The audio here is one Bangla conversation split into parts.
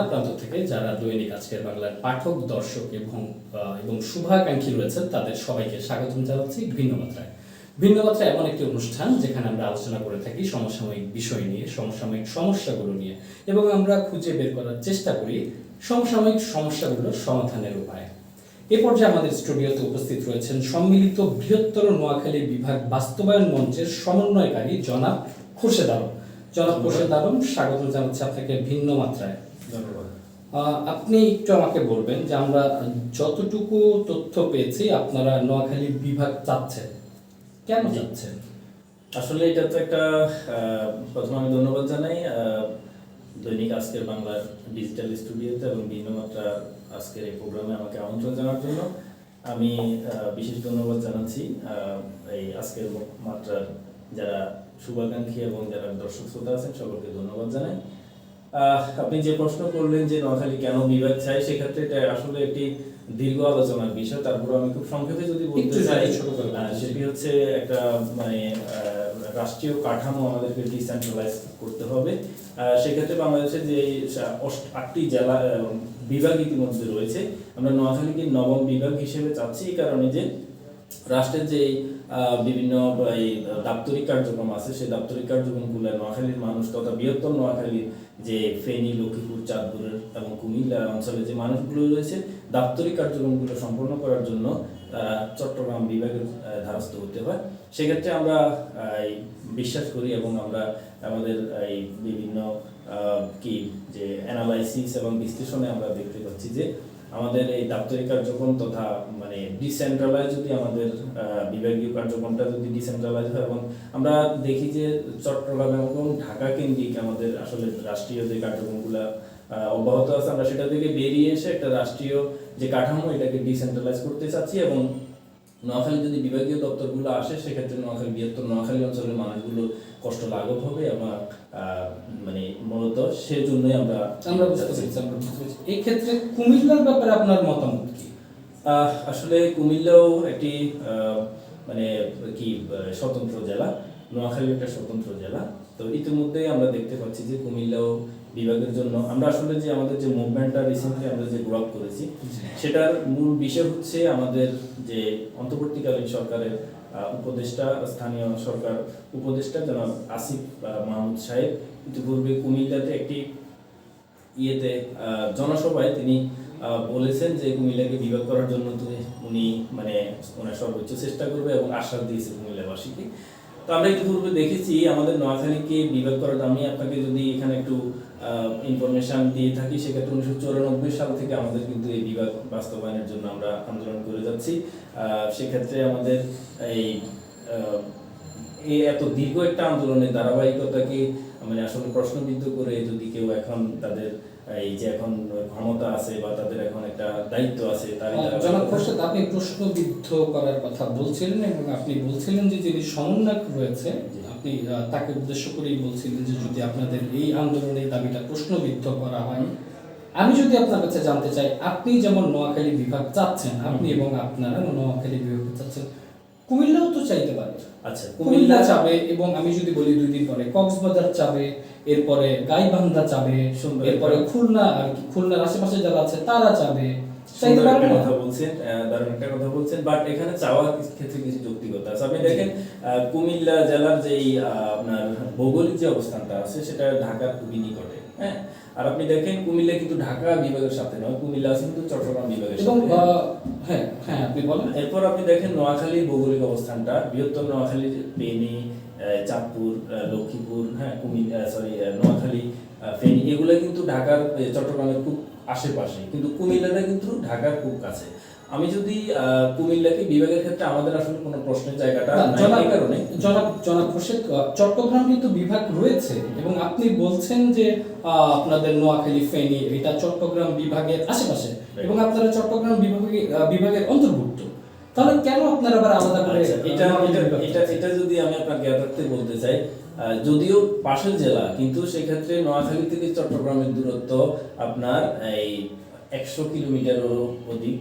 নানা প্রান্ত থেকে যারা দৈনিক আজকের বাংলার পাঠক, দর্শক এবং এবং শুভাকাঙ্ক্ষী রয়েছেন, তাদের সবাইকে স্বাগতম জানাচ্ছি ভিন্ন মাত্রায় ভিন্ন মাত্রা এমন একটি অনুষ্ঠান যেখানে আমরা আলোচনা করে থাকি সমসাময়িক বিষয় নিয়ে, সমসাময়িক সমস্যাগুলো নিয়ে এবং আমরা খুঁজে বের করার চেষ্টা করি সমসাময়িক সমস্যাগুলোর সমাধানের উপায়। এ পর্যায়ে আমাদের স্টুডিওতে উপস্থিত রয়েছেন সম্মিলিত বৃহত্তর নোয়াখালী বিভাগ বাস্তবায়ন মঞ্চের সমন্বয়কারী জনাব খুরশেদ আলম। জনাব খুরশেদ আলম স্বাগত জানাচ্ছি আপনাকে ভিন্ন মাত্রায় ধন্যবাদ। আপনি একটু আমাকে বলবেন যে আমরা যতটুকু তথ্য পেয়েছি আপনারা নোয়াখালী বিভাগ চাচ্ছেন। কেন। চাচ্ছেন? আসলে এটা তো একটা প্রথমে আমি ধন্যবাদ জানাই। দৈনিক আজকের বাংলার ডিজিটাল স্টুডিওতে এবং ভিন্নমাত্রা আজকের এই প্রোগ্রামে আমাকে আমন্ত্রণ জানার জন্য। আমি বিশেষ ধন্যবাদ জানাচ্ছি এই আজকের মাত্রার যারা শুভাকাঙ্ক্ষী এবং যারা দর্শক শ্রোতা আছেন সকলকে ধন্যবাদ জানাই। আপনি যে প্রশ্ন করলেন যে নোয়াখালী কেন বিভাগ চাই সেক্ষেত্রে এটা আসলে একটি দীর্ঘ আলোচনার বিষয়। তারপর আমি খুব সংক্ষেপে যদি বলতে চাই সেটি হচ্ছে একটা মানে রাষ্ট্রীয় কাঠামো আমাদেরকে ডিসেন্ট্রালাইজ করতে হবে। সেক্ষেত্রে বাংলাদেশের যে আটটি জেলা বিভাগ ইতিমধ্যে রয়েছে। আমরা নোয়াখালীকে নবম বিভাগ হিসেবে চাচ্ছি এই কারণে যে রাষ্ট্রের যে আহ, বিভিন্ন এই দাপ্তরিক কার্যক্রম আছে সেই দাপ্তরিক কার্যক্রমগুলো নোয়াখালীর মানুষ তথা বৃহত্তম নোয়াখালীর যে ফেনী, লক্ষ্মীপুর, চাঁদপুরের এবং কুমিল্লা অঞ্চলে যে মানুষগুলো রয়েছে, দাপ্তরিক কার্যক্রমগুলো সম্পন্ন করার জন্য তারা চট্টগ্রাম বিভাগের ধারস্থ হতে হয়। সেক্ষেত্রে আমরা বিশ্বাস করি এবং আমরা আমাদের, এই বিভিন্ন কি যে অ্যানালাইসিস এবং বিশ্লেষণে আমরা দেখতে পাচ্ছি যে আমাদের এই দাপ্তরিক কার্যক্রম তথা মানে ডিসেন্ট্রালাইজ যদি আমাদের বিভাগীয় কার্যক্রমটা যদি ডিসেন্ট্রালাইজ হয় এবং আমরা দেখি যে চট্টগ্রাম এবং ঢাকা কেন্দ্রিক আমাদের আসলে রাষ্ট্রীয় যে কার্যক্রমগুলো অব্যাহত আছে, আমরা সেটা থেকে বেরিয়ে এসে একটা রাষ্ট্রীয় যে কাঠামো এটাকে ডিসেন্ট্রালাইজ করতে চাচ্ছি এবং নোয়াখালী যদি বিভাগীয় দপ্তরগুলো আসে সেক্ষেত্রে নোয়াখালী বৃহত্তর নোয়াখালী অঞ্চলের মানুষগুলো কষ্ট লাঘব হবে এবং আহ, মানে মূলত সেজন্যই আমরা আমরা বুঝতে পেরেছি আমরা বুঝতে পেরেছি। এই ক্ষেত্রে কুমিল্লার ব্যাপারে আপনার মতামত কি? আহ, আসলে কুমিল্লাও একটি আহ, মানে কি স্বতন্ত্র জেলা। নোয়াখালী একটা স্বতন্ত্র জেলা। তো ইতিমধ্যেই আমরা দেখতে পাচ্ছি যে কুমিল্লাও বিভাগের জন্য। আমরা আসলে যে আমাদের যে মুভমেন্টটা রিসেন্টলি আমরা যে গ্রো করেছি, সেটার মূল বিষয় হচ্ছে আমাদের যে অন্তর্বর্তীকালীন সরকারের উপদেষ্টা, স্থানীয় সরকার উপদেষ্টা জনাব আসিফ মাহমুদ সাহেব ইতিপূর্বে কুমিল্লাতে একটি ইয়েতে জনসভায় তিনি বলেছেন যে কুমিল্লাকে বিভাগ করার জন্য তিনি উনি মানে ওনার সর্বোচ্চ চেষ্টা করবে এবং আশ্বাস দিয়েছে কুমিল্লাবাসীকে। তো আমরা ইতিপূর্বে দেখেছি আমাদের নোয়াখালীকে বিভাগ করার আমি আপনাকে যদি এখানে একটু ইনফরমেশন দিয়ে থাকি, সেক্ষেত্রে উনিশশো চৌরানব্বই সাল থেকে আমাদের কিন্তু এই বিভাগ বাস্তবায়নের জন্য আমরা আন্দোলন করে যাচ্ছি। সেক্ষেত্রে আমাদের এই এত দীর্ঘ একটা আন্দোলনের ধারাবাহিকতাকে মানে আসলে প্রশ্নবিদ্ধ করে যদি কেউ এখন তাদের এই যে এখন ক্ষমতা আছে বা তাদের এখন একটা দায়িত্ব আছে তার জনাব খোরশেদ আপনি প্রশ্নবিদ্ধ করার কথা বলছিলেন এবং আপনি বলছিলেন যে যিনি সমন্বয়ক রয়েছে আপনি তাকে উদ্দেশ্য করেই বলছিলেন যে যদি আপনাদের এই আন্দোলনের দাবিটা প্রশ্নবিদ্ধ করা হয়। আমি যদি আপনার কাছে জানতে চাই আপনি যেমন নোয়াখালী বিভাগ চাচ্ছেন আপনি এবং আপনারা নোয়াখালী বিভাগ চাচ্ছেন কুমিল্লাও তো চাইতে পারে। আচ্ছা কুমিল্লা চাবে এবং আমি যদি বলি দুই দিন পরে কক্সবাজার চাবে এরপরে গাইবান্ধা চাবে এরপরে খুলনা আর কি খুলনার আশেপাশে যারা আছে তারা চাবে। সুন্দর একটা কথা বলছেন দারুণ একটা কথা বলছেন বাট এখানে চাওয়ার ক্ষেত্রে কিছু যৌক্তিকতা আছে। আপনি দেখেন কুমিল্লা জেলার যেই আপনার ভৌগোলিক যে অবস্থানটা আছে সেটা ঢাকার খুবই নিকটে হ্যাঁ? আর আপনি দেখেন কুমিল্লা কিন্তু ঢাকা বিভাগের সাথে নয় কুমিল্লা আছে কিন্তু চট্টগ্রাম বিভাগের সাথে। হ্যাঁ হ্যাঁ আপনি বলেন। এরপর আপনি দেখেন নোয়াখালীর ভৌগোলিক অবস্থানটা বৃহত্তম নোয়াখালীর আহ, চাঁদপুর লক্ষ্মীপুর হ্যাঁ কুমিল্লা সরি নোয়াখালী ফেনী এগুলো কিন্তু ঢাকার চট্টগ্রামের খুব আশেপাশে। কিন্তু কুমিল্লাটা কিন্তু ঢাকার খুব কাছে। আমি যদি কুমিল্লাকে বিভাগের ক্ষেত্রে আমাদের আসলে কোনো প্রশ্নের জায়গাটা নাই কারণে। জনাব জনাব খোরশেদ চট্টগ্রাম কিন্তু বিভাগ রয়েছে এবং আপনি বলছেন যে আহ, আপনাদের নোয়াখালী ফেনী এটা চট্টগ্রাম বিভাগের আশেপাশে এবং আপনারা চট্টগ্রাম বিভাগে বিভাগের অন্তর্ভুক্ত। তাহলে কেন আপনারা আবার আলাদা করে আচ্ছা, এটা এটা এটা যদি আমি আপনার জ্ঞাতার্থে বলতে চাই যদিও পাশের জেলা কিন্তু সেক্ষেত্রে নোয়াখালী থেকে চট্টগ্রামের দূরত্ব আপনার এই একশো কিলোমিটারেরও অধিক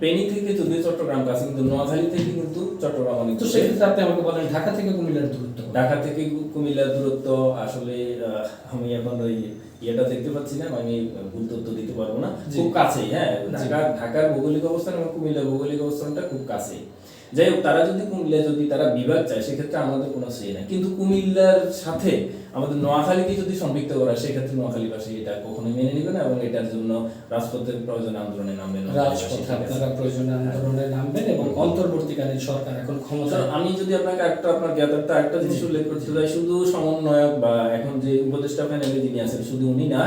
পেনি থেকে যদিও চট্টগ্রাম কাছে কিন্তু নোয়াখালী থেকে কিন্তু চট্টগ্রাম অনেক তো। সেক্ষেত্রে আপনি আমাকে বলেন ঢাকা থেকে কুমিল্লার দূরত্ব ঢাকা থেকে কুমিল্লার দূরত্ব আসলে আহ, আমি এখন ওই ইয়েটা দেখতে পাচ্ছি না আমি ভুল তথ্য দিতে পারব না। খুব কাছেই হ্যাঁ ঢাকা ঢাকার ভৌগোলিক অবস্থান এবং কুমিল্লার ভৌগোলিক অবস্থানটা খুব কাছেই। যাই হোক তারা যদি কুমিল্লা যদি তারা বিভাগ চায় সেক্ষেত্রে আমাদের কোনো সে নাই। কিন্তু কুমিল্লার সাথে আমাদের নোয়াখালীকে যদি সম্পৃক্ত করা সেক্ষেত্রে নোয়াখালীবাসী এটা কখনোই মেনে নেবে না এবং এটার জন্য রাজপথের প্রয়োজনে আন্দোলনে নামবে নোয়াখালীবাসী, রাজপথে আপনারা প্রয়োজনে আন্দোলনে নামবেন এবং অন্তর্বর্তীকালীন সরকার এখন ক্ষমতা আমি যদি আপনাকে একটা আপনার জ্ঞাতার্থে একটা জিনিস উল্লেখ করতে চাই শুধু সমন্বয়ক বা এখন যে উপদেষ্টা প্যানেলে যিনি আছেন শুধু উনি না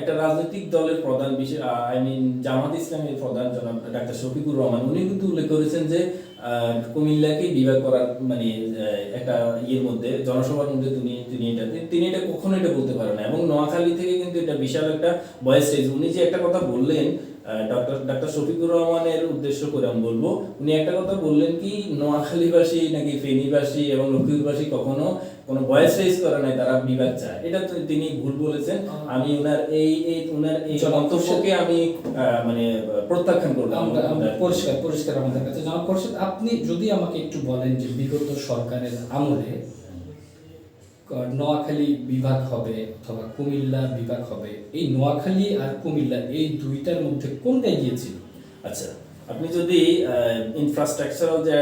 একটা রাজনৈতিক দলের প্রধান বিশেষ আই মিন জামাত ইসলামের প্রধান জনাব ডাক্তার শফিকুর রহমান, উনি কিন্তু উল্লেখ করেছেন যে কুমিল্লাকে বিভাগ করার মানে একটা ইয়ের মধ্যে, জনসভার মধ্যে তিনি তিনি এটা তিনি এটা কখনো এটা বলতে পারেন না। এবং নোয়াখালী থেকে কিন্তু এটা বিশাল একটা বয়স উনি যে একটা কথা বললেন ডক্টর ডাক্তার শফিকুর রহমানের উদ্দেশ্য করে আমি বলব, উনি একটা কথা বললেন কি, নোয়াখালীবাসী নাকি ফেনীবাসী এবং লক্ষ্মীপুরবাসী কখনো কোনো ভয়েস রেজ করে নাই তারা বিবাদ চায়। এটা তো তিনি ভুল বলেছেন। আমি ওনার এই এই উনার এই মন্তব্যকে আমি মানে প্রত্যাখ্যান করলাম। পরিষ্কার পরিষ্কার আমাদের কাছে। জনাব পরিষদ আপনি যদি আমাকে একটু বলেন যে বিগত সরকারের আমলে নোয়াখালী বিভাগ হবে অথবা কুমিল্লা বিভাগ হবে এই নোয়াখালী আর কুমিল্লা এই দুইটার মধ্যে কোনটা গিয়েছিল? আচ্ছা আপনি যদি ইনফ্রাস্ট্রাকচারাল যে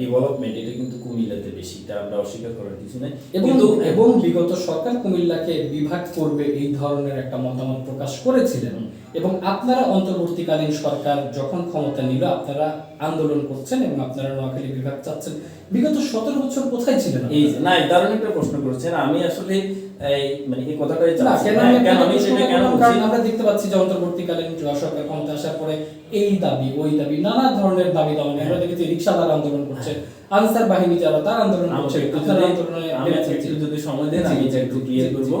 ডেভেলপমেন্ট এটা কিন্তু কুমিল্লাতে বেশি এটা আমরা অস্বীকার করার কিছু নেই। এবং কিন্তু এবং বিগত সরকার কুমিল্লাকে বিভাগ করবে এই ধরনের একটা মতামত প্রকাশ করেছিলেন। এবং আপনারা অন্তর্বর্তীকালীন সরকার যখন ক্ষমতা নিল আপনারা আন্দোলন করছেন এবং আপনারা নোয়াখালী বিভাগ চাচ্ছেন। বিগত সতেরো বছর কোথায় ছিলেন এই না এই দারুণ একটা প্রশ্ন করেছেন। আমি আসলে এই মানে এই কথাটাই কেন হ্যাঁ, আমি কেন আপনাকে আমি প্রশ্ন সেটা কেন বলছি? আমরা দেখতে পাচ্ছি যে অন্তর্বর্তীকালীন সরকার ক্ষমতা আসার পরে এই দাবি ওই দাবি নানা ধরনের দাবি দাওয়া আমরা দেখেছি রিক্সাদার আন্দোলন করছে আনসার বাহিনী যারা তার আন্দোলন করছে যদি- আন্দোলনে সময় দেন জি, আমি একটু ক্লিয়ার করব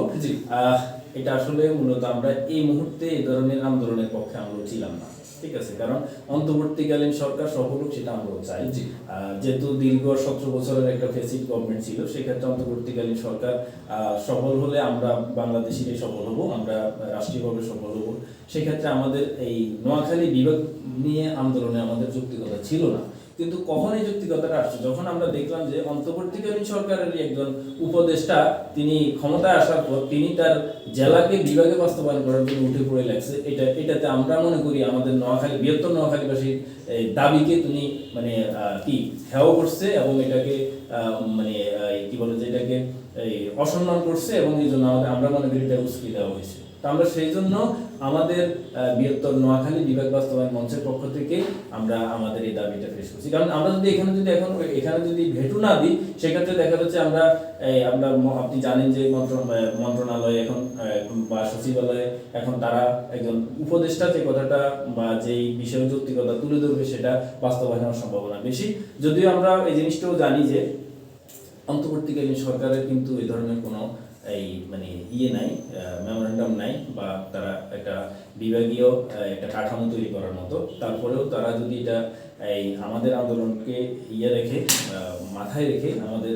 আহ, এটা আসলে মূলত আমরা এই মুহূর্তে এই ধরনের আন্দোলনের পক্ষে আমরা ছিলাম না। ঠিক আছে কারণ অন্তর্বর্তীকালীন সরকার সফল সেটা আমরাও চাই। যেহেতু দীর্ঘ সতেরো বছরের একটা ফেসিড গভর্নমেন্ট ছিল সেক্ষেত্রে অন্তর্বর্তীকালীন সরকার আহ, সফল হলে আমরা বাংলাদেশিরাই সফল হব আমরা রাষ্ট্রীয়ভাবে সফল হব। সেক্ষেত্রে আমাদের এই নোয়াখালী বিভাগ নিয়ে আন্দোলনে আমাদের যৌক্তিকতা ছিল না। কিন্তু কখন এই যৌক্তিকতাটা আসছে যখন আমরা দেখলাম যে অন্তর্বর্তীকালীন সরকারেরই একজন উপদেষ্টা তিনি ক্ষমতায় আসার পর তিনি তার জেলাকে বিভাগে বাস্তবায়ন করার জন্য উঠে পড়ে লাগছে এটা, এটাতে আমরা মনে করি আমাদের নোয়াখালী, বৃহত্তর নোয়াখালীবাসীর দাবিকে তিনি মানে কি হেয় করছে এবং এটাকে মানে কি বলে যে এটাকে অসম্মান করছে এবং এই জন্য আমাদের, আমরা মনে করি এটা উস্কি দেওয়া হয়েছে। আমরা সেই জন্য আমাদের বৃহত্তর নোয়াখালী বিভাগ বাস্তবায়ন মঞ্চের পক্ষ থেকে আমরা আমাদের এই দাবিটা পেশ করছি। কারণ আমরা যদি এখানে যদি এখন এখানে যদি ভেটু না দিই সেক্ষেত্রে দেখা যাচ্ছে আমরা আমরা আপনি জানেন যে আহ, মন্ত্রণালয় এখন বা সচিবালয়ে এখন তারা একজন উপদেষ্টা যে কথাটা বা যেই বিষয় যৌক্তিকতা তুলে ধরবে সেটা বাস্তবায়ন সম্ভাবনা বেশি। যদিও আমরা এই জিনিসটাও জানি যে অন্তর্বর্তীকালীন সরকারের কিন্তু এই ধরনের কোনো এই মানে ইয়ে নাই মেমোরেন্ডাম নাই বা তারা একটা বিভাগীয় একটা কাঠামো তৈরি করার মতো। তারপরেও তারা যদি এটা এই আমাদের আন্দোলনকে ইয়ে রেখে মাথায় রেখে আমাদের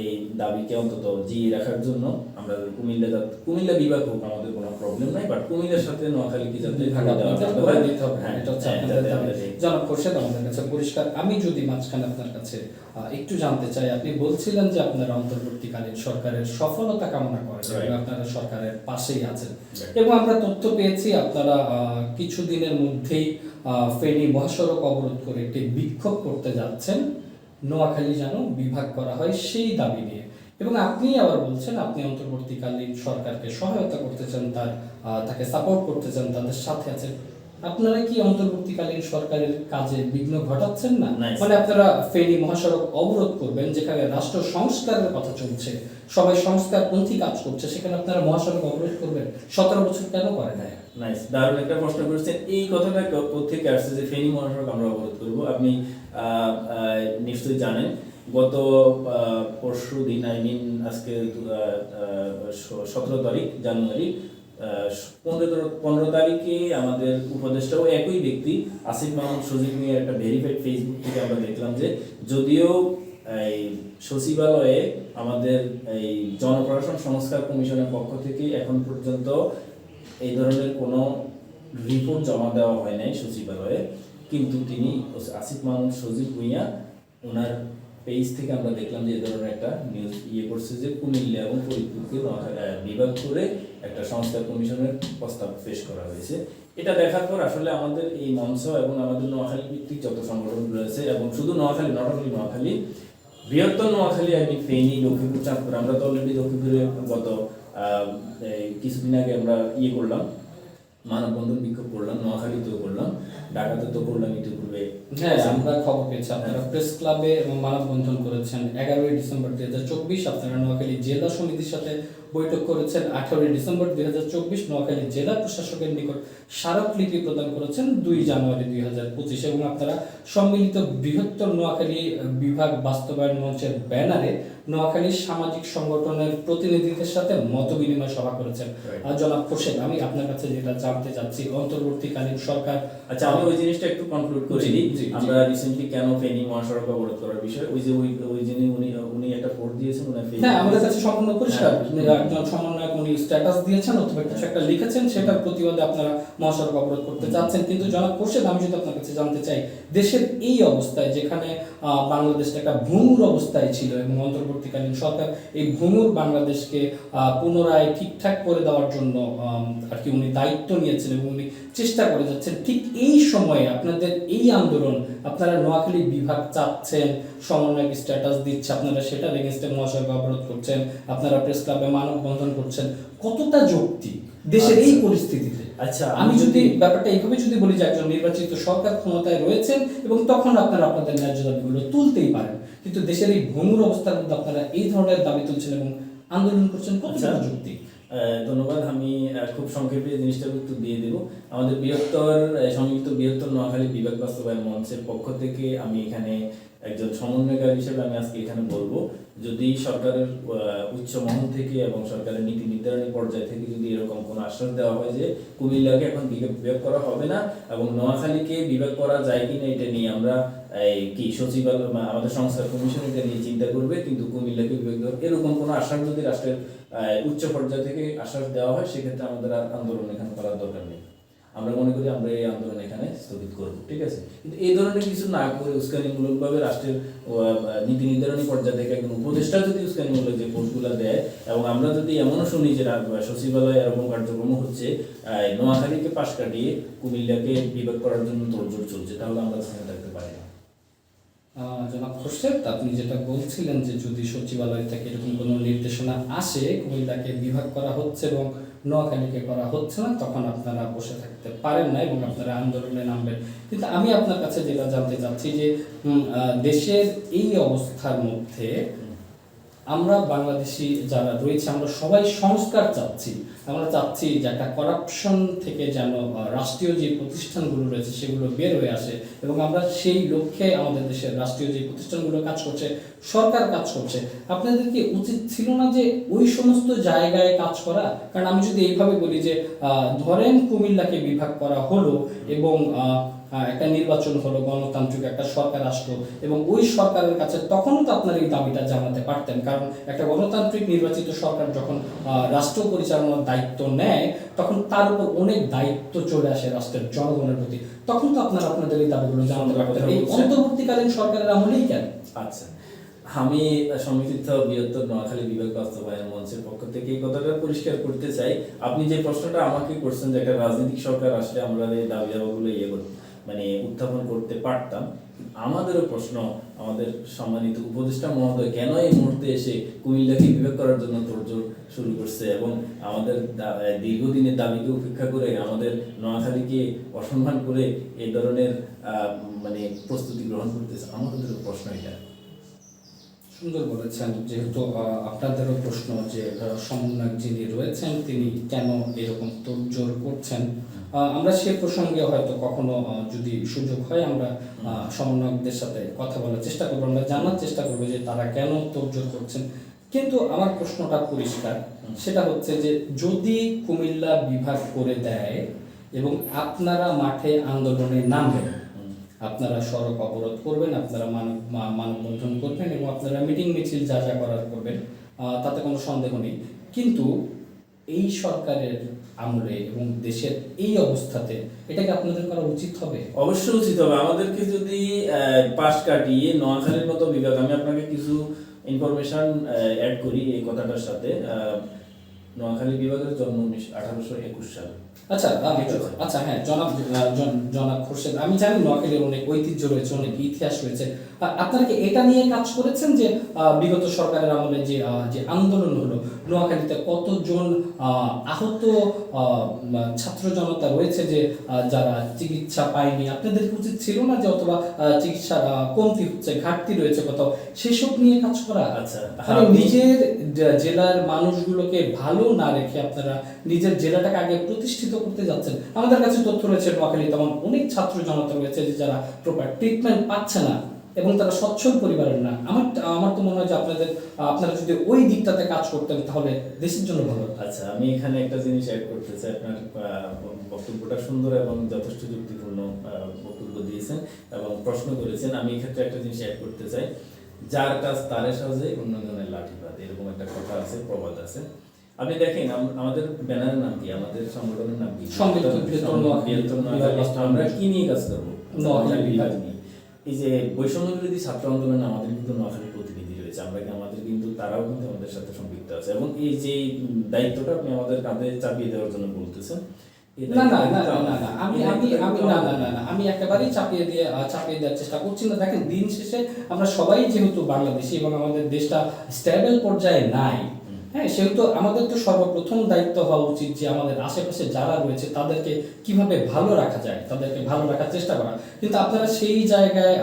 এই দাবিকে অন্তত জিয়ে রাখার জন্য আমরা কুমিল্লা যাতে কুমিল্লা বিভাগ হোক আমাদের কোনো প্রবলেম নাই বাট কুমিল্লার সাথে নোয়াখালীকে যাতে বিভাগ দেওয়া। দিতে হবে। হ্যাঁ, এটা হচ্ছে হ্যাঁ। জনাব খোরশেদ আমাদের কাছে পরিষ্কার আমি যদি মাঝখানে আপনার কাছে একটু জানতে চাই আপনি বলছিলেন যে আপনারা অন্তর্বর্তীকালীন সরকারের সফলতা কামনা করেন এবং আপনারা সরকারের পাশেই আছেন এবং আমরা তথ্য পেয়েছি আপনারা কিছুদিনের মধ্যেই ফেনী মহাসড়ক অবরোধ করে একটি বিক্ষোভ করতে যাচ্ছেন নোয়াখালী যেন বিভাগ করা হয় সেই দাবি নিয়ে। এবং আপনি আবার বলছেন আপনি অন্তর্বর্তীকালীন সরকারকে সহায়তা করতে চান তার তাকে সাপোর্ট করতে চান তাদের সাথে আছেন। আপনারা কি অন্তর্বর্তীকালীন সরকারের কাজে বিঘ্ন ঘটাচ্ছেন না? মানে আপনারা ফেনী মহাসড়ক অবরোধ করবেন যেখানে রাষ্ট্র সংস্কারের কথা চলছে সবাই সংস্কারপন্থী কাজ করছে সেখানে আপনারা মহাসড়ক অবরোধ করবেন সতেরো বছর কেন করেন না নাইস দারুণ একটা প্রশ্ন করেছেন। এই কথাটা থেকে আসছে যে ফেনী মহাসড়ক আমরা অবরোধ করব। আপনি নিশ্চয়ই জানেন। গত পরশু দিন, আই মিন আজকে সতেরো তারিখ, জানুয়ারি পনেরো পনেরো তারিখে আমাদের উপদেষ্টাও একই ব্যক্তি, আসিফ মাহমুদ সজিব নিয়ে একটা ভেরিফাইড ফেসবুক থেকে আমরা দেখলাম যে, যদিও এই সচিবালয়ে আমাদের এই জনপ্রশাসন সংস্কার কমিশনের পক্ষ থেকে এখন পর্যন্ত এই ধরনের কোনো রিপোর্ট জমা দেওয়া হয় নাই সচিবালয়ে। কিন্তু তিনি আসিফ মাহমুদ সজিব ভুঁইয়া ওনার পেজ থেকে আমরা দেখলাম যে এই ধরনের একটা নিউজ ইয়ে করছে যে কুমিল্লা এবং ফরিদপুরকে বিভাগ করে একটা সংস্কার কমিশনের প্রস্তাব পেশ করা হয়েছে। এটা দেখার পর আসলে আমাদের এই মঞ্চ এবং আমাদের নোয়াখালী ভিত্তিক যত সংগঠন রয়েছে এবং শুধু নোয়াখালী নট অনলি নোয়াখালী বৃহত্তর নোয়াখালী আমি ফেনী, লক্ষ্মীপুর, চাঁদপুর, আমরা তো অলরেডি লক্ষ্মীপুরে গত কিছুদিন আগে আমরা ইয়ে করলাম। মানববন্ধন বিক্ষোভ করলাম নোয়াখালীতেও করলাম ঢাকাতে তো করলাম ইতিপূর্বে হ্যাঁ আমরা খবর পেয়েছি। আপনারা প্রেস ক্লাবে এবং মানববন্ধন করেছেন এগারোই ডিসেম্বর দুই হাজার চব্বিশ। আপনারা নোয়াখালী জেলা সমিতির সাথে বৈঠক করেছেন আঠারোই ডিসেম্বর দুই হাজার চব্বিশ। নোয়াখালী জেলা প্রশাসকের নিকট স্মারকলিপি প্রদান করেছেন দুই জানুয়ারি দুই হাজার পঁচিশ। এবং আপনারা সম্মিলিত বৃহত্তর নোয়াখালী বিভাগ বাস্তবায়ন মঞ্চের ব্যানারে নোয়াখালী সামাজিক সংগঠনের প্রতিনিধিদের সাথে মত বিনিময় সভা করেছেন আর জনাব খোরশেদ আমি আপনার কাছে যেটা জানতে চাচ্ছি অন্তর্বর্তীকালীন সরকার আচ্ছা আমি ওই জিনিসটা একটু কনক্লুড করে জি। আমরা রিসেন্টলি কেন ফেনি মহাসড়ক অবরোধ করার বিষয়ে ওই যে ওই ওই যিনি উনি উনি একটা ভোট দিয়েছেন উনি হ্যাঁ আমাদের কাছে সম্পূর্ণ পরিষ্কার হ্যাঁ। একজন সমন্বয়ক উনি স্ট্যাটাস দিয়েছেন অথবা কিছু একটা লিখেছেন সেটার প্রতিবাদে আপনারা মহাসড়ক অবরোধ করতে চাচ্ছেন কিন্তু জনাব কোর্শেদ আমি যদি আপনার কাছে জানতে চাই দেশের এই অবস্থায় যেখানে আহ, বাংলাদেশটা একটা ভঙ্গুর অবস্থায় ছিল এবং অন্তর্বর্তীকালীন সরকার এই ভঙ্গুর বাংলাদেশকে পুনরায় ঠিকঠাক করে দেওয়ার জন্য আর কি উনি দায়িত্ব নিয়েছেন এবং উনি চেষ্টা করে যাচ্ছেন ঠিক এই সময়ে আপনাদের এই আন্দোলন আপনারা নোয়াখালী বিভাগ চাচ্ছেন সমন্বয়ক স্ট্যাটাস দিচ্ছে আপনারা সেটা এগেনস্টে মহাসড়ক অবরোধ করছেন আপনারা প্রেস ক্লাবে মানববন্ধন করছেন কতটা যুক্তি দেশের এই আচ্ছা। পরিস্থিতিতে আচ্ছা আমি যদি ব্যাপারটা এইভাবে যদি বলি যে একজন নির্বাচিত সরকার ক্ষমতায় রয়েছেন এবং তখন আপনারা আপনাদের ন্যায্য দাবিগুলো তুলতেই পারেন কিন্তু দেশের এই ভঙ্গুর অবস্থার মধ্যে আপনারা এই ধরনের দাবি তুলছেন এবং আন্দোলন করছেন কতটা আচ্ছা। যুক্তি আহ, ধন্যবাদ আমি খুব সংক্ষেপে জিনিসটার উত্তর দিয়ে দেব আমাদের বৃহত্তর সম্মিলিত বৃহত্তর নোয়াখালী বিভাগ বাস্তবায়ন মঞ্চের পক্ষ থেকে আমি এখানে একজন সমন্বয়কারী হিসেবে আমি আজকে এখানে বলব, যদি সরকারের উচ্চ মহল থেকে এবং সরকারের নীতি নির্ধারণী পর্যায় থেকে যদি এরকম কোনো আশ্বাস দেওয়া হয় যে কুমিল্লাকে এখন বিভাগ করা হবে না এবং নোয়াখালীকে বিভাগ করা যায় কিনা এটা নিয়ে আমরা, এই, কি সচিবালয় আমাদের সংস্কার কমিশন এটা নিয়ে চিন্তা করবে, কিন্তু কুমিল্লাকে বিভাগ দেওয়া, এরকম কোনো আশ্বাস যদি রাষ্ট্রের উচ্চ পর্যায় থেকে আশ্বাস দেওয়া হয়, সেক্ষেত্রে আমাদের আর আন্দোলন এখানে করার দরকার নেই। আমরা মনে করি আমরা এই আন্দোলন এখানে স্থগিত করব, ঠিক আছে? কিন্তু এই ধরনের কিছু না করে উস্কানিমূলকভাবে রাষ্ট্রের নীতি নির্ধারণী পর্যায়ে থেকে একজন উপদেষ্টা যদি উস্কানিমূলক যে পোস্টগুলো দেয় এবং আমরা যদি এমনও শুনি যে সচিবালয়ে এরকম কার্যক্রম হচ্ছে নোয়াখালীকে পাশ কাটিয়ে কুমিল্লাকে বিভাগ করার জন্য তোড়জোড় চলছে, তাহলে আমরা সেখানে থাকতে পারি না। জনাব খোরশেদ, আপনি যেটা বলছিলেন যে যদি সচিবালয় থেকে এরকম কোনো নির্দেশনা আসে, কুমিল্লাকে বিভাগ করা হচ্ছে এবং নোয়াখালীকে করা হচ্ছে না, তখন আপনারা বসে থাকতে পারেন না এবং আপনারা আন্দোলনে নামবেন। কিন্তু আমি আপনার কাছে যেটা জানতে চাচ্ছি যে দেশের এই অবস্থার মধ্যে আমরা বাংলাদেশি যারা রয়েছে, আমরা সবাই সংস্কার চাচ্ছি। আমরা চাচ্ছি যে একটা করাপশন থেকে যেন রাষ্ট্রীয় যে প্রতিষ্ঠানগুলো রয়েছে সেগুলো বের হয়ে আসে এবং আমরা সেই লক্ষ্যে আমাদের দেশের রাষ্ট্রীয় যে প্রতিষ্ঠানগুলো কাজ করছে, সরকার কাজ করছে। আপনাদের কি উচিত ছিল না যে ওই সমস্ত জায়গায় কাজ করা? কারণ আমি যদি এইভাবে বলি যে ধরেন কুমিল্লাকে বিভাগ করা হলো এবং একটা নির্বাচন হলো গণতান্ত্রিক একটা সরকার আসলো এবং ওই সরকারের কাছে তখনও তো আপনার এই দাবিটা জানাতে পারতেন। কারণ একটা গণতান্ত্রিক নির্বাচিত সরকার যখন রাষ্ট্র পরিচালনার দায়িত্ব নেয় তখন তার উপর অনেক দায়িত্ব চলে আসে রাষ্ট্রের জনগণের প্রতি। তখন তো আপনারা আপনাদের এই দাবিগুলো জানাতে পারতেন। এই অন্তর্বর্তীকালীন সরকারের আমলেই কেন? আচ্ছা আমি সমৃদ্ধ বৃহত্তর নোয়াখালী বিভাগ বাস্তবায়ন মঞ্চের পক্ষ থেকে এই কথাটা পরিষ্কার করতে চাই। আপনি যে প্রশ্নটা আমাকে করছেন যে একটা রাজনৈতিক সরকার আসলে আমরা এই দাবি দাবাগুলো ইয়ে করতে মানে উত্থাপন করতে পারতাম। আমাদেরও প্রশ্ন, আমাদের সম্মানিত উপদেষ্টা মহোদয়, কেন এই মুহূর্তে এসে কুমিল্লাকে বিভাগ করার জন্য তোড়জোড় শুরু করছে এবং আমাদের দীর্ঘদিনের দাবিকে উপেক্ষা করে আমাদের নোয়াখালীকে অসম্মান করে এই ধরনের মানে প্রস্তুতি গ্রহণ করতেছে? আমাদের প্রশ্ন এটা। সুন্দর বলেছেন, যেহেতু আপনাদেরও প্রশ্ন যে সমন্বয়ক যিনি রয়েছেন, তিনি কেন এরকম তোড়জোড় করছেন? আমরা সে প্রসঙ্গে হয়তো কখনো যদি সুযোগ হয় আমরা সমন্বয়কদের সাথে কথা বলার চেষ্টা করব আমরা জানার চেষ্টা করব যে তারা কেন তোড়জোড় করছেন। কিন্তু আমার প্রশ্নটা পরিষ্কার। সেটা হচ্ছে যে যদি কুমিল্লা বিভাগ করে দেয় এবং আপনারা মাঠে আন্দোলনে নামবেন আপনারা সড়ক অবরোধ করবেন আপনারা মানব মা- মানববন্ধন করবেন এবং আপনারা মিটিং মিছিল যা যা করার করবেন তাতে কোনো সন্দেহ নেই। কিন্তু এই সরকারের আমলে এবং দেশের এই অবস্থাতে এটাকে আপনাদের করা উচিত হবে? অবশ্যই উচিত হবে। আমাদেরকে যদি পাশ কাটিয়ে নোয়াখালীর মতো বিভাগ আমি আপনাকে কিছু ইনফরমেশন অ্যাড করি এই কথাটার সাথে। নোয়াখালী বিভাগের জন্ম আঠারোশো একুশ সাল। আচ্ছা। আচ্ছা হ্যাঁ জনাব জনাব খোরশেদ আমি জানি নোয়াখালীর অনেক ঐতিহ্য রয়েছে অনেক ইতিহাস রয়েছে। আপনারা কি এটা নিয়ে কাজ করেছেন যে আহ, বিগত সরকারের আমলে যে যে আন্দোলন হলো নোয়াখালীতে কতজন আহত ছাত্র জনতা রয়েছে যে যারা চিকিৎসা পায়নি? আপনাদের উচিত ছিল না যে অথবা আহ, কমতি হচ্ছে ঘাটতি রয়েছে কোথাও? সেসব নিয়ে কাজ করা আচ্ছা। নিজের জেলার মানুষগুলোকে ভালো না রেখে আপনারা নিজের জেলাটাকে আগে প্রতিষ্ঠিত করতে যাচ্ছেন। আমাদের কাছে তথ্য রয়েছে নোয়াখালী তেমন অনেক ছাত্র জনতা রয়েছে যে যারা প্রপার ট্রিটমেন্ট পাচ্ছে না। এবং তারা সচ্ছল পরিবারের না। আমার আমার তো মনে হয় যে আপনাদের আপনারা যদি ওই দিকটাতে কাজ করতেন তাহলে দেশের জন্য ভালো আচ্ছা আমি এখানে একটা জিনিস অ্যাড করতে চাই। আপনার বক্তব্যটা সুন্দর এবং যথেষ্ট যুক্তিপূর্ণ বক্তব্য দিয়েছেন এবং প্রশ্ন করেছেন। আমি এক্ষেত্রে একটা জিনিস অ্যাড করতে চাই। যার কাজ তারে সাজে অন্যজনের লাঠি বাঁধে এরকম একটা কথা আছে প্রবাদ আছে। আপনি দেখেন আম- আমাদের ব্যানারের নাম কি? আমাদের সংগঠনের নাম কি। আমরা কি নিয়ে কাজ করব? এই যে বৈষম্য বিরোধী ছাত্র আন্দোলনে আমাদের কিন্তু নোয়াখালী প্রতিনিধি রয়েছে। আমরা কি আমাদের কিন্তু তারাও কিন্তু আমাদের সাথে সম্পৃক্ত আছে। এবং এই যে দায়িত্বটা আপনি আমাদের কাঁধে চাপিয়ে দেওয়ার জন্য বলতেছেন না না না না, না না আমি আমি আমি না না না না আমি একেবারেই চাপিয়ে দিয়ে চাপিয়ে দেওয়ার চেষ্টা করছি না। দেখেন দিন শেষে আমরা সবাই যেহেতু বাংলাদেশি এবং আমাদের দেশটা স্টেবল পর্যায়ে নাই হ্যাঁ সেহেতু আমাদের তো সর্বপ্রথম দায়িত্ব হওয়া উচিত যে আমাদের আশেপাশে যারা রয়েছে তাদেরকে কীভাবে ভালো রাখা যায় তাদেরকে ভালো রাখার চেষ্টা করা। কিন্তু আপনারা সেই জায়গায়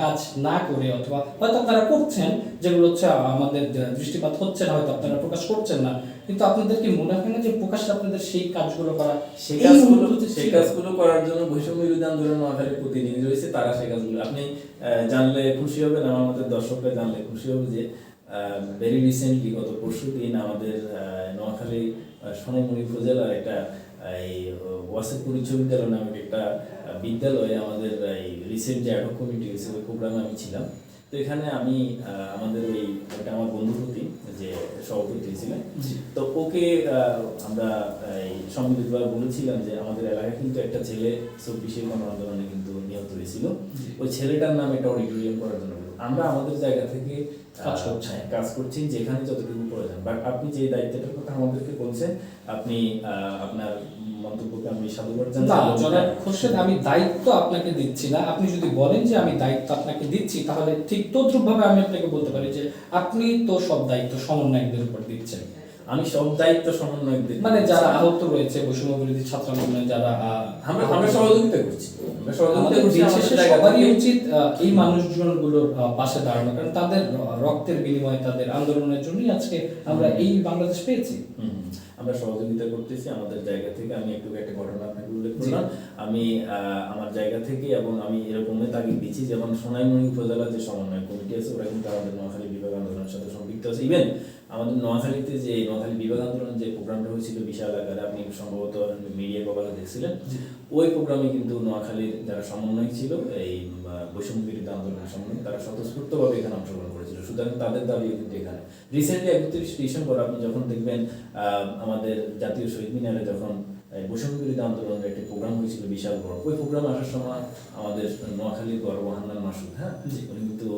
কাজ না করে অথবা হয়তো আপনারা করছেন যেগুলো হচ্ছে আমাদের দৃষ্টিপাত হচ্ছে না হয়তো আপনারা প্রকাশ করছেন না। কিন্তু আপনাদের কি মনে হয় না যে প্রকাশ্যে আপনাদের সেই কাজগুলো করা সেই কাজগুলো অনুভূতি সেই কাজগুলো করার জন্য বৈষম্য বিরোধী আন্দোলন নোয়াখালীর প্রতিনিধি রয়েছে তারা সেই কাজগুলো আপনি জানলে খুশি হবেন আমার মতো দর্শকরা জানলে খুশি হবে যে ভেরি রিসেন্টলি গত পরশু দিন আমাদের নোয়াখালী আহ, সোনামণি উপজেলার একটা এই ওয়াসিফপুর উচ্চ বিদ্যালয় নামক একটা বিদ্যালয়ে আমাদের এই রিসেন্ট যে অ্যাডক কমিটি হয়েছে ওই প্রোগ্রামে আমি ছিলাম। তো এখানে আমি আমাদের ওই একটা আমার বন্ধুপতি যে সভাপতি ছিলেন। তো ওকে আমরা এই সম্মিলিতভাবে বলেছিলাম যে আমাদের এলাকায় কিন্তু একটা ছেলে চব্বিশে গণ আন্দোলনে কিন্তু নিহত হয়েছিল। ওই ছেলেটার নাম একটা অডিটোরিয়াম করার জন্য। আমরা আমাদের জায়গা থেকে কাজ করছি। কাজ করছি যেখানে যতটুকু প্রয়োজন। বাট আপনি যে দায়িত্বটার কথা আমাদেরকে বলছেন আপনি আপনার মন্তব্যকে আমি সাধুবাদ জানাই। খোরশেদ আমি দায়িত্ব আপনাকে দিচ্ছি না। আপনি যদি বলেন যে আমি দায়িত্ব আপনাকে দিচ্ছি তাহলে ঠিক তদ্রুপ ভাবে আমি আপনাকে বলতে পারি যে আপনি তো সব দায়িত্ব সমন্বয়কদের উপর দিচ্ছেন। আমি সব দায়িত্ব সমন্বয়কদের মানে যারা আহত রয়েছে বৈষম্য বিরোধী ছাত্র আন্দোলনে যারা আমরা আমরা সহযোগিতা করছি। আমাদের সবারই উচিত এই মানুষজনগুলোর পাশে দাঁড়ানো। কারণ তাদের রক্তের বিনিময়ে তাদের আন্দোলনের জন্যই আজকে আমরা এই বাংলাদেশ পেয়েছি। আমরা সহযোগিতা করতেছি আমাদের জায়গা থেকে। আমি একটু একটা ঘটনা আপনাকে উল্লেখ করলাম। আমি আমার জায়গা থেকে এবং আমি এরকমই তাগিদ দিচ্ছি যেমন সোনাইমণি উপজেলা যে সমন্বয় কমিটি আছে ওরা কিন্তু আমাদের নোয়াখালী বিভাগ আন্দোলনের সাথে সম্পৃক্ত আছে। ইভেন আমাদের নোয়াখালীতে যে নোয়াখালী বিভাগ আন্দোলন যে প্রোগ্রামটা হয়েছিল বিশাল আকারে আপনি সম্ভবত মিডিয়া কভারে দেখছিলেন। ওই প্রোগ্রামে কিন্তু নোয়াখালীর যারা সমন্বয় ছিল এই বৈষম্য বিরোধী আন্দোলনের সমন্বয় তারা স্বতঃস্ফূর্তভাবে এখানে অংশগ্রহণ করেছিল। সুতরাং তাদের দাবিও কিন্তু এখানে। রিসেন্টলি একত্রিশ ডিসেম্বর আপনি যখন দেখবেন আহ, আমাদের জাতীয় শহীদ মিনারে যখন বৈষম্য বিরোধী আন্দোলনের একটি প্রোগ্রাম হয়েছিল বিশাল বড়। ওই প্রোগ্রামে আসার সময় আমাদের নোয়াখালীর গর্ব হান্নান মাসুদ হ্যাঁ? উনি কিন্তু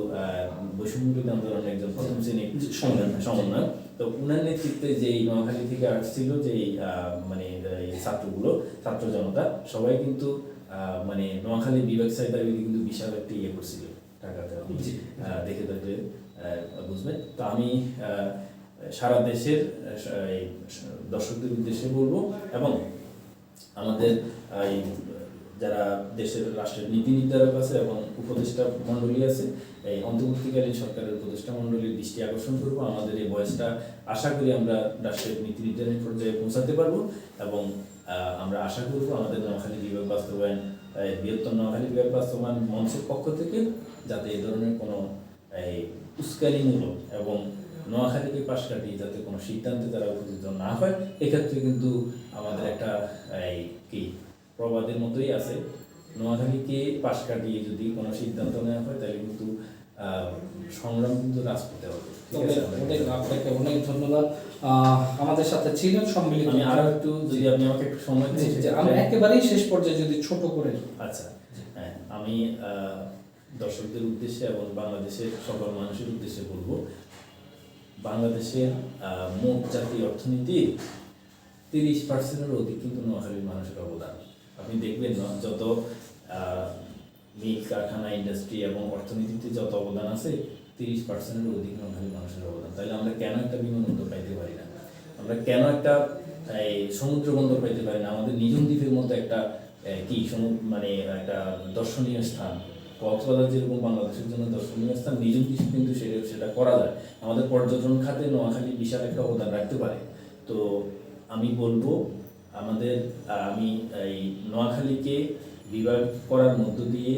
বৈষম্য বিরোধী আন্দোলনের একজন প্রথম শ্রেণির সমন্বয় তো উনার নেতৃত্বে যে নোয়াখালী থেকে আসছিল যে এই, আহ, মানে এই ছাত্রগুলো ছাত্র জনতা সবাই কিন্তু মানে নোয়াখালী বিভাগ সাইডার কিন্তু বিশাল একটা ইয়ে করছিল ঢাকাতে আপনি। দেখে থাকলে আহ, বুঝবেন তো আমি আহ, সারা দেশের দর্শকদের উদ্দেশ্যে বলব এবং আমাদের এই যারা দেশের রাষ্ট্রের নীতি নির্ধারক আছে এবং উপদেষ্টা মণ্ডলী আছে, এই অন্তর্বর্তীকালীন সরকারের উপদেষ্টা মণ্ডলীর দৃষ্টি আকর্ষণ করব। আমাদের এই বয়সটা আশা করি আমরা রাষ্ট্রের নীতি নির্ধারণ পর্যায়ে পৌঁছাতে পারব এবং আমরা আশা করব আমাদের নোয়াখালী বিভাগ বাস্তবায়ন এই বৃহত্তর নোয়াখালী বিভাগ বাস্তবায়ন মঞ্চের পক্ষ থেকে যাতে এই ধরনের কোনো, এই উস্কানিমূলক এবং নোয়াখালীকে পাশ কাটিয়ে যাতে কোনো সিদ্ধান্তে তারা উপস্থিত না হয়, এক্ষেত্রে কিন্তু আমাদের একটা, এই কি প্রবাদের মতোই আছে। নোয়াখালীকে পাশ কাটিয়ে যদি কোনো সিদ্ধান্ত নেওয়া হয় তাহলে কিন্তু আহ, সংগ্রাম কিন্তু রাজপথে হবে। ঠিক তবে আপনাকে অনেক ধন্যবাদ। আমাদের সাথে ছিলেন সম্মিলিত। আমি আরও একটু যদি আপনি আমাকে একটু সময় দেন জি, আমরা একেবারেই শেষ পর্যায়ে যদি ছোট করে আচ্ছা হ্যাঁ আমি আহ, দর্শকদের উদ্দেশ্যে এবং বাংলাদেশের সকল মানুষের উদ্দেশ্যে বলব বাংলাদেশের আহ, মোট জাতীয় অর্থনীতির তিরিশ পার্সেন্টের অধিক কিন্তু নোয়াখালীর মানুষের অবদান। আপনি দেখবেন, না, যত মিল কারখানা ইন্ডাস্ট্রি এবং অর্থনীতিতে যত অবদান আছে, তিরিশ পার্সেন্টের অধিক নোয়াখালীর মানুষের অবদান। তাহলে আমরা কেন একটা বিমানবন্দর পাইতে পারি না? আমরা কেন একটা সমুদ্র বন্দর পাইতে পারি না? আমাদের নিজম দ্বীপের মতো একটা কি মানে একটা দর্শনীয় স্থান। কক্সবাজার যেরকম বাংলাদেশের জন্য দর্শনীয় স্থান নিজম দ্বীপ কিন্তু সেটা সেটা করা যায়। আমাদের পর্যটন খাতে নোয়াখালী বিশাল একটা অবদান রাখতে পারে। তো আমি বলব আমাদের আমি এই নোয়াখালীকে বিভাগ করার মধ্য দিয়ে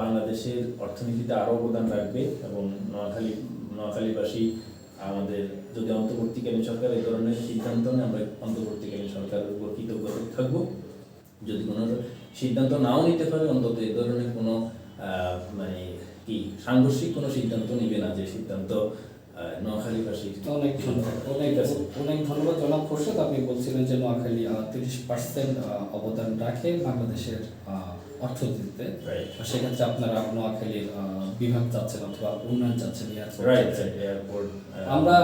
বাংলাদেশের অর্থনীতিতে আরও অবদান রাখবে এবং নোয়াখালী, নোয়াখালীবাসী আমাদের যদি অন্তর্বর্তীকালীন সরকার এই ধরনের সিদ্ধান্ত নেয়, আমরা অন্তর্বর্তীকালীন সরকারের উপর কৃতজ্ঞ থাকব। যদি কোনো সিদ্ধান্ত নাও নিতে পারে, অন্তত এই ধরনের কোনো মানে কি সাংঘর্ষিক কোনো সিদ্ধান্ত নিবে না। যে সিদ্ধান্ত অনেক ধন্যবাদ অনেক ঠিক অনেক ধন্যবাদ জনাব খোরশেদ। আপনি বলছিলেন যে নোয়াখালী তিরিশ পার্সেন্ট অবদান রাখে বাংলাদেশের আহ, অর্থনীতিতে সেক্ষেত্রে আপনারা নোয়াখালীর বিভাগ চাচ্ছেন অথবা উন্নয়ন চাচ্ছেন এয়ারপোর্ট। এয়ারপোর্ট আমরা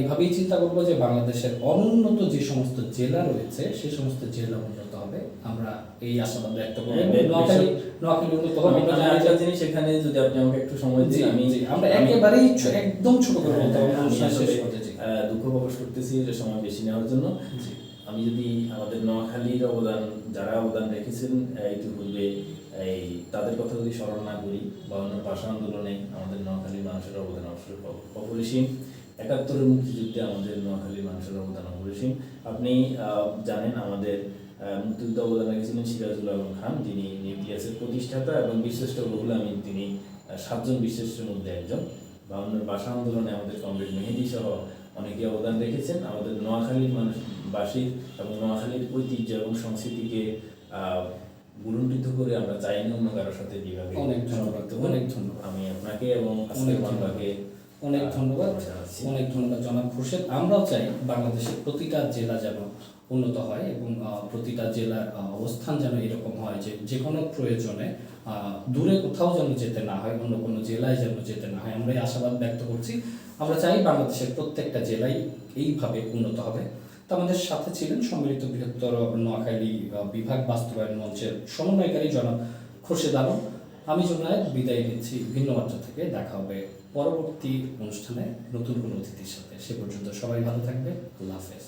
এভাবেই চিন্তা করব যে বাংলাদেশের অনুন্নত যে সমস্ত জেলা রয়েছে সেই সমস্ত জেলা উন্নত হবে আমরা এই আশাবাদ ব্যক্ত করব হ্যাঁ, নোয়াখালী নোয়াখালী উন্নত হবে আমি আমরা আমি জানি আরেকটা জিনিস এখানে যদি আপনি আমাকে একটু সময় দিন আমি আমরা একেবারেই একদম ছোট করে বলতে জি। আহ, দুঃখ প্রকাশ করতেছি যে সময় বেশি নেওয়ার জন্য। আমি যদি আমাদের নোয়াখালীর অবদান, যারা অবদান রেখেছেন ইতিপূর্বে এই তাদের কথা যদি স্মরণ না করি বা অন্য ভাষা আন্দোলনে আমাদের নোয়াখালীর মানুষের অবদান অবশ্যই অপরিসীম। একাত্তরের মুক্তিযুদ্ধে আমাদের নোয়াখালীর মানুষের অবদান অপরিসীম। আপনি জানেন আমাদের মুক্তিযুদ্ধ অবদান রেখেছিলেন সিরাজুল আলম খান, যিনি নিউক্লিয়াসের প্রতিষ্ঠাতা এবং বিশিষ্ট বহুল আমিন। তিনি সাতজন বিশিষ্টের মধ্যে একজন। বাউন্নের ভাষা আন্দোলনে আমাদের কমরেড মেহেদি সহ অনেকে অবদান রেখেছেন। আমাদের নোয়াখালীর মানুষবাসীর এবং নোয়াখালীর ঐতিহ্য এবং সংস্কৃতিকে বুলন্ডিত করে আমরা চাই না অন্য কারোর সাথে বিভাগে অনেক ধন্যবাদ অনেক ধন্যবাদ। আমি আপনাকে এবং অনেক বাংলাকে অনেক ধন্যবাদ অনেক ধন্যবাদ জনাব খুরশেদ। আমরাও চাই বাংলাদেশের প্রতিটা জেলা যেন উন্নত হয় এবং প্রতিটা জেলার অবস্থান যেন এরকম হয় যে যে কোনো প্রয়োজনে আহ, দূরে কোথাও যেন যেতে না হয় অন্য কোনো জেলায় যেন যেতে না হয়। আমরা এই আশাবাদ ব্যক্ত করছি। আমরা চাই বাংলাদেশের প্রত্যেকটা জেলাই এইভাবে উন্নত হবে। তো আমাদের সাথে ছিলেন সম্মিলিত বৃহত্তর নোয়াখালী বিভাগ বাস্তবায়ন মঞ্চের সমন্বয়কারী জনাব খোরশেদ আলম। আমি জনায়ত বিদায় নিচ্ছি। ভিন্ন মাত্রা থেকে দেখা হবে পরবর্তী অনুষ্ঠানে নতুন কোনো অতিথির সাথে। সে পর্যন্ত সবাই ভালো থাকবে। আল্লাহ হাফেজ।